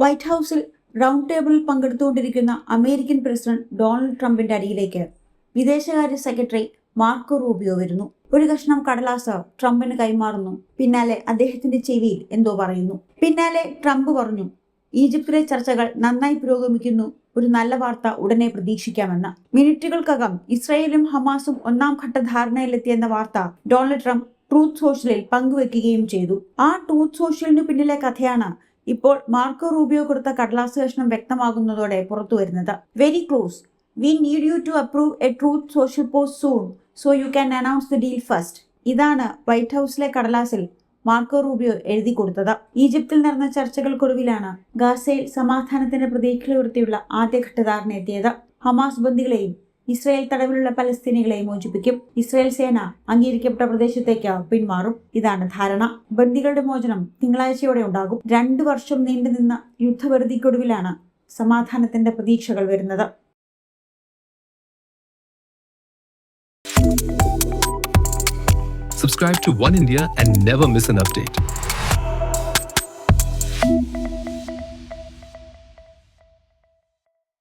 White ഹൗസിൽ round ടേബിളിൽ പങ്കെടുത്തുകൊണ്ടിരിക്കുന്ന American president Donald ട്രംപിന്റെ അടിയിലേക്ക് വിദേശകാര്യ സെക്രട്ടറി മാർക്കോ റൂബിയോ വരുന്നു. ഒരു കഷ്ണം കടലാസ് ട്രംപിന് കൈമാറുന്നു. പിന്നാലെ അദ്ദേഹത്തിന്റെ ചെവിയിൽ എന്തോ പറയുന്നു. പിന്നാലെ ട്രംപ് പറഞ്ഞു ഈജിപ്തിലെ ചർച്ചകൾ നന്നായി പുരോഗമിക്കുന്നു. ഒരു നല്ല വാർത്ത ഉടനെ പ്രതീക്ഷിക്കാമെന്ന്. മിനിറ്റുകൾക്കകം ഇസ്രയേലും ഹമാസും ഒന്നാം ഘട്ട ധാരണയിലെത്തിയെന്ന വാർത്ത ഡൊണാൾഡ് ട്രംപ് ട്രൂത്ത് സോഷ്യലിൽ പങ്കുവെക്കുകയും ചെയ്തു. ആ ട്രൂത്ത് സോഷ്യലിനു പിന്നിലെ കഥയാണ് ഇപ്പോൾ മാർക്കോ റൂബിയോ കൊടുത്ത കടലാസ് കഷ്ണം വ്യക്തമാകുന്നതോടെ പുറത്തു വരുന്നത്. Very close we need you to approve a truth social post soon so you can announce the deal first ഇതാണ് വൈറ്റ് ഹൗസിലെ കടലാസിൽ മാർക്കോ റൂബിയോ എഴുതി കൊടുത്തത്. ഈജിപ്തിൽ നടന്ന ചർച്ചകൾക്കൊടുവിലാണ് ഗാസയിൽ സമാധാനത്തിന്റെ പ്രതീക്ഷ ഉയർത്തിയുള്ള ആദ്യഘട്ട ധാരണ എത്തിയത് ഹമാസ് ബന്ദികളെയും ഇസ്രായേൽ തടവിലുള്ള പലസ്തീനികളെ മോചിപ്പിക്കും. ഇസ്രായേൽ സേന അംഗീകരിക്കപ്പെട്ട പ്രദേശത്തേക്ക് പിന്മാറും. ഇതാണ് ധാരണ. ബന്ദികളുടെ മോചനം തിങ്കളാഴ്ചയോടെ ഉണ്ടാകും. രണ്ടു വർഷം നീണ്ടുനിന്ന യുദ്ധപരിധിക്കൊടുവിലാണ് സമാധാനത്തിന്റെ പ്രതീക്ഷകൾ വരുന്നത്. Subscribe to One India and never miss an update.